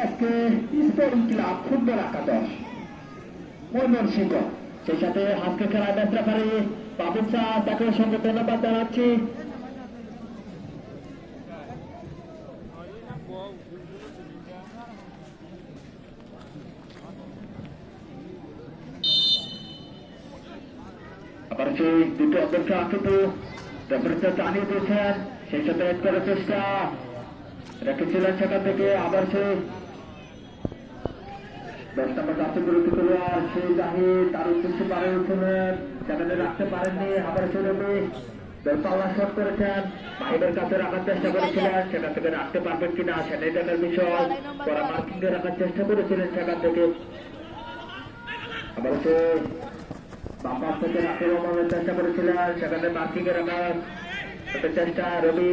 আজকে sporting club football একাদশ ময়মনসিংহ, সেই সাথে আজকে ম্যাচ রেফারি বাবুল শাহ তাকে অসংখ্য ধন্যবাদ জানাচ্ছি। আবার সেই দুটো রেফারিটা চালিয়ে দিয়েছেন, সেই সাথে করার চেষ্টা রেখেছিলেন থেকে। আবার সে দশ নম্বর করল আর সেই জাহিদ তার উদ্দেশ্যে পারে উঠলেন সেখানে রাখতে পারেননি, আবার সে পাল্লা শট করেছেন। মাহিবের কাছে রাখার চেষ্টা করেছিলেন, সেখান থেকে রাখতে পারবেন কিনা সেটাই দেখার বিষয়। পরে মার্কিং রাখার চেষ্টা করেছিলেন সেখান থেকে। আবার সে বাম্পার থেকে চেষ্টা করেছিলেন, সেখানে মার্কিং রাখার চেষ্টা রবি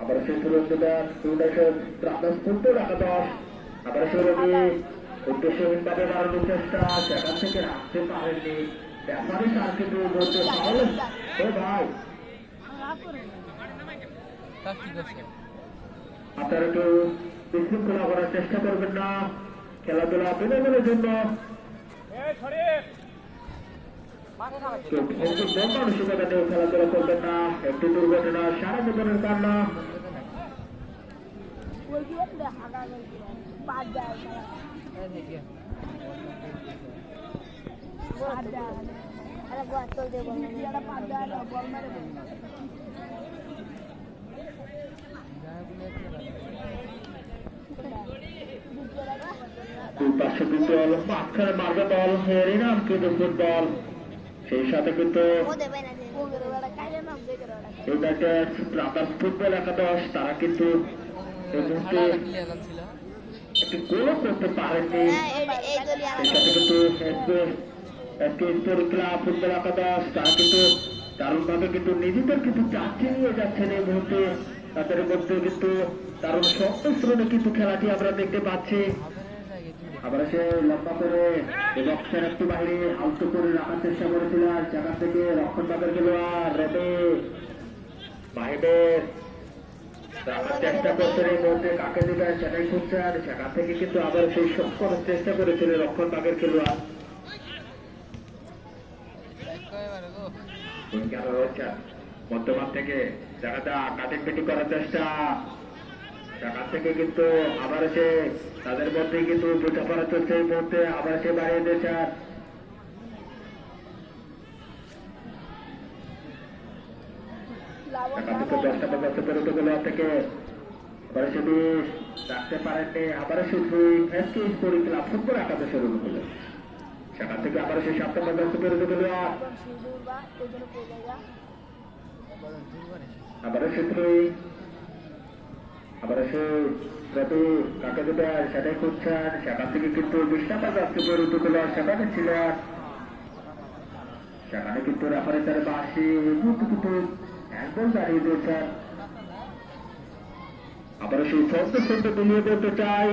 আবার সেই সুরঞ্জিতার সুদর্শন একাদশ আবার উদ্দেশ্যহীনভাবে বাড়ানোর চেষ্টা সেখান থেকে রাখতে পারেননি ব্যাপারে তার কিন্তু বলতে পারলেন ও ভাই আপনারা একটু বিশৃঙ্খলা করার চেষ্টা করবেন না খেলাধুলা বিনোদনের জন্য ভঙ্গুর মন মানসিকতা নিয়ে খেলাধুলা করবেন না একটি মাঝখানে মার্গ দল? কিন্তু ফুটবল সেই সাথে কিন্তু ইউনাইটেড ফুটবল একাদশ তারা কিন্তু এই মুহূর্তে একটি গোলও করতে পারেননি। সেই সাথে কিন্তু একটি স্পোর্ট ফুটবল একাদশ তারা কিন্তু দারুণভাবে কিন্তু নিজেদের কিন্তু চাকরি নিয়ে যাচ্ছেন এই মুহূর্তে। তাদের মধ্যে কিন্তু দারুণ সংমিশ্রণে কিন্তু খেলাটি আমরা দেখতে পাচ্ছি। আবার সে লম্বা করে বক্সের একটু বাইরে আউট করে রাখার চেষ্টা করেছিল, আর সেখান থেকে রক্ষণ বাগের খেলোয়াড় রবে রাখার চেষ্টা করছেন এই মুহূর্তে কাকে সেটাই খুঁজছেন সেখান থেকে কিন্তু আবার সেই শোক করার চেষ্টা করেছিল রক্ষণ বাগের খেলোয়াড় মধ্যমান থেকে, দেখা কাটিং করার চেষ্টা। সেখান থেকে কিন্তু আবার সে তাদের মধ্যে কিন্তু বোঝাপড়া চলছে এই মুহূর্তে আবার সে বাড়িয়ে দিয়েছে। সেখান থেকে দশটা পর্যন্ত বেরোতে গেল থেকে। আবার সে রাখতে পারেননি আবার সে দুই এসকে ক্লাব ফুটবল একাদশ শুরু করল সেখান থেকে আবার সে সাতটা পর্যন্ত বেরোতে গেল আবার সে আবার সে রবি কাকে দেবে সেটাই খুঁজছেন সেখান থেকে কিন্তু বিশ্বকাপ যাচ্ছে বেরোতে গেল সেখানে ছিল সেখানে কিন্তু রেফারি তার বাসি কিন্তু কিন্তু একদম দাঁড়িয়ে দিয়েছেন আবার সেই ছন্দ ছন্দ মিলিয়ে বলতে চাই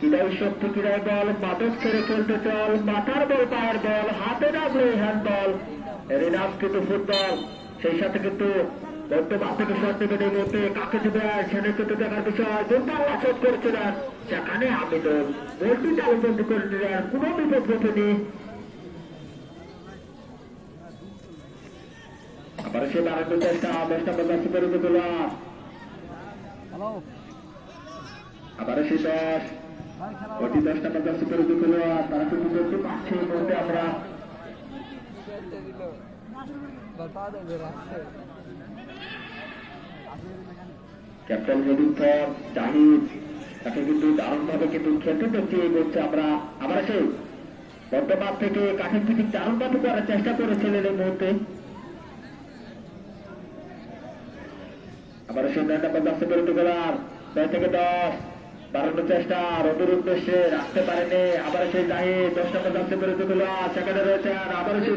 কিরাই শক্তি, কিরাই বল, মাদক ছেড়ে খেলতে চল মাথার বল, পায়ের বল, হাতে নামলে হ্যান্ড বল কিন্তু ফুটবল সেই সাথে কিন্তু বর্তমান থেকে শট নেবেন এই মুহূর্তে কাকে দেবে সেটা কিন্তু দেখার বিষয় দুর্দাল্লা শট করেছিলেন সেখানে আবেদন বলটি তালবন্দি করে নিলেন কোনো বিপদ ঘটেনি। আবার সে বাড়ানোর চেষ্টা দশটা পঞ্চাশ বেরোতে গেলাম আবার সে দশ। ওটি দশটা পঞ্চাশ বেরোতে গেল তারা কিন্তু দেখতে এই মুহূর্তে আমরা। ক্যাপ্টেন রবীন্দ্র জাহিদ তাকে কিন্তু দারুণভাবে কিন্তু খেলতে দেখছি এই মুহূর্তে আমরা। আবার সেই বর্তমান থেকে কাঠের পিঠি দারুণভাবে করার চেষ্টা করেছিলেন এই মুহূর্তে। আবার সেই নয় নম্বর দশে বেরোতে গেলাম নয় থেকে দশ। বাড়ানোর চেষ্টা, রবির উদ্দেশ্যে রাখতে পারেনি। আবার সেই জাহি দশ নম্বর যাচ্ছে করে দিল সেখানে রয়েছে আর আবার সেই